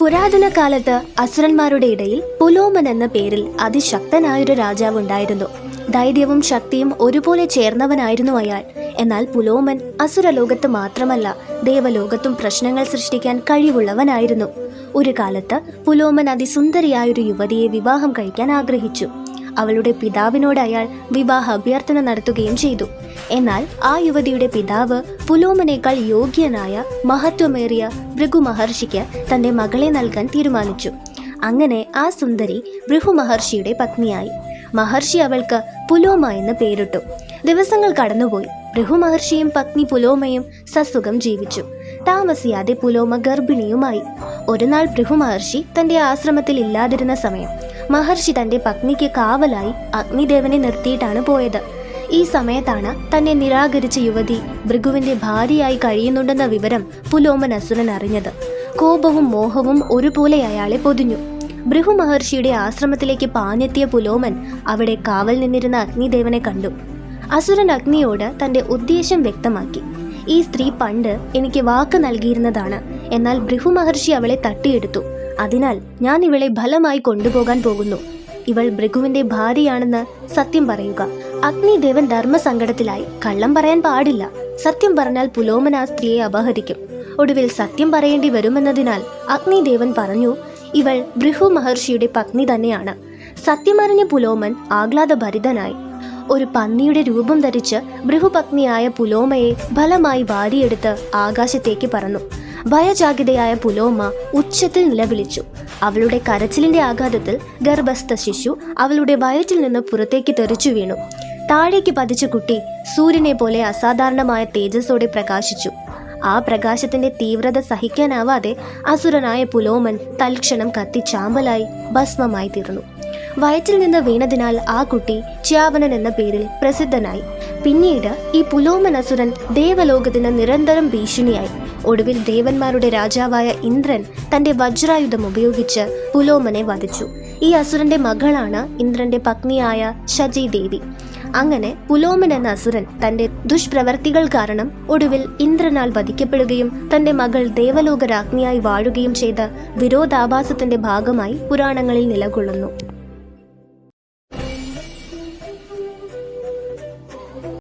പുരാതന കാലത്ത് അസുരന്മാരുടെ ഇടയിൽ പുലോമൻ എന്ന പേരിൽ അതിശക്തനായൊരു രാജാവ് ഉണ്ടായിരുന്നു. ധൈര്യവും ശക്തിയും ഒരുപോലെ ചേർന്നവനായിരുന്നു അയാൾ. എന്നാൽ പുലോമൻ അസുരലോകത്ത് മാത്രമല്ല ദേവലോകത്തും പ്രശ്നങ്ങൾ സൃഷ്ടിക്കാൻ കഴിവുള്ളവനായിരുന്നു. ഒരു കാലത്ത് പുലോമൻ അതിസുന്ദരിയായൊരു യുവതിയെ വിവാഹം കഴിക്കാൻ ആഗ്രഹിച്ചു. അവളുടെ പിതാവിനോട് അയാൾ വിവാഹ അഭ്യർത്ഥന നടത്തുകയും ചെയ്തു. എന്നാൽ ആ യുവതിയുടെ പിതാവ് പുലോമനേക്കാൾ യോഗ്യനായ മഹത്വമേറിയ ഭൃഗു മഹർഷിക്ക് തന്റെ മകളെ നൽകാൻ തീരുമാനിച്ചു. അങ്ങനെ ആ സുന്ദരി ഭൃഹു മഹർഷിയുടെ പത്നിയായി. മഹർഷി അവൾക്ക് പുലോമ എന്ന് പേരിട്ടു. ദിവസങ്ങൾ കടന്നുപോയി. ഭൃഹു മഹർഷിയും പത്നി പുലോമയും സസുഖം ജീവിച്ചു. താമസിയാതെ പുലോമ ഗർഭിണിയുമായി. ഒരു നാൾ ഭൃഹു മഹർഷി തന്റെ ആശ്രമത്തിൽ ഇല്ലാതിരുന്ന സമയം മഹർഷി തന്റെ പത്നിക്ക് കാവലായി അഗ്നിദേവനെ നിർത്തിയിട്ടാണ് പോയത്. ഈ സമയത്താണ് തന്നെ നിരാകരിച്ച യുവതി ഭൃഗുവിന്റെ ഭാര്യയായി കഴിയുന്നുണ്ടെന്ന വിവരം പുലോമൻ അസുരൻ അറിഞ്ഞത്. കോപവും മോഹവും ഒരുപോലെ അയാളെ പൊതിഞ്ഞു. ഭൃഹു മഹർഷിയുടെ ആശ്രമത്തിലേക്ക് പാഞ്ഞെത്തിയ പുലോമൻ അവിടെ കാവൽ നിന്നിരുന്ന അഗ്നിദേവനെ കണ്ടു. അസുരൻ അഗ്നിയോട് തന്റെ ഉദ്ദേശം വ്യക്തമാക്കി. ഈ സ്ത്രീ പണ്ട് എനിക്ക് വാക്ക് നൽകിയിരുന്നതാണ്. എന്നാൽ ഭൃഹു മഹർഷി അവളെ തട്ടിയെടുത്തു. അതിനാൽ ഞാൻ ഇവളെ ഫലമായി കൊണ്ടുപോകാൻ പോകുന്നു. ഇവൾ ഭൃഗുവിന്റെ ഭാര്യയാണെന്ന് സത്യം പറയുക. അഗ്നിദേവൻ ധർമ്മസങ്കടത്തിലായി. കള്ളം പറയാൻ പാടില്ല. സത്യം പറഞ്ഞാൽ പുലോമൻ ആ സ്ത്രീയെ അപഹരിക്കും. ഒടുവിൽ സത്യം പറയേണ്ടി വരുമെന്നതിനാൽ അഗ്നിദേവൻ പറഞ്ഞു ഇവൾ ഭൃഹു മഹർഷിയുടെ പത്നി തന്നെയാണ്. സത്യമറിഞ്ഞ പുലോമൻ ആഹ്ലാദഭരിതനായി. ഒരു പന്നിയുടെ രൂപം ധരിച്ച് ബൃഹുപത്നിയായ പുലോമയെ ഫലമായി വാരിയെടുത്ത് ആകാശത്തേക്ക് പറന്നു. ഭയജാഗിതയായ പുലോമ ഉച്ചത്തിൽ നിലവിളിച്ചു. അവളുടെ കരച്ചിലിന്റെ ആഘാതത്തിൽ ഗർഭസ്ഥ ശിശു അവളുടെ വയറ്റിൽ നിന്ന് പുറത്തേക്ക് തെറിച്ചു വീണു. താഴേക്ക് പതിച്ച കുട്ടി സൂര്യനെ പോലെ അസാധാരണമായ തേജസ്സോടെ പ്രകാശിച്ചു. ആ പ്രകാശത്തിന്റെ തീവ്രത സഹിക്കാനാവാതെ അസുരനായ പുലോമൻ തൽക്ഷണം കത്തി ചാമ്പലായി ഭസ്മമായി തീർന്നു. വയറ്റിൽ നിന്ന് വീണതിനാൽ ആ കുട്ടി ച്യാവനൻ എന്ന പേരിൽ പ്രസിദ്ധനായി. പിന്നീട് ഈ പുലോമനസുരൻ ദേവലോകത്തിന് നിരന്തരം ഭീഷണിയായി. ഒടുവിൽ ദേവന്മാരുടെ രാജാവായ ഇന്ദ്രൻ തന്റെ വജ്രായുധം ഉപയോഗിച്ച് പുലോമനെ വധിച്ചു. ഈ അസുരന്റെ മകളാണ് ഇന്ദ്രന്റെ പത്നിയായ ശചി ദേവി അങ്ങനെ പുലോമൻ എന്ന അസുരൻ തന്റെ ദുഷ്പ്രവർത്തികൾ കാരണം ഒടുവിൽ ഇന്ദ്രനാൽ വധിക്കപ്പെടുകയും തന്റെ മകൾ ദേവലോക രാജ്ഞിയായി വാഴുകയും ചെയ്ത വിരോധാഭാസത്തിന്റെ ഭാഗമായി പുരാണങ്ങളിൽ നിലകൊള്ളുന്നു.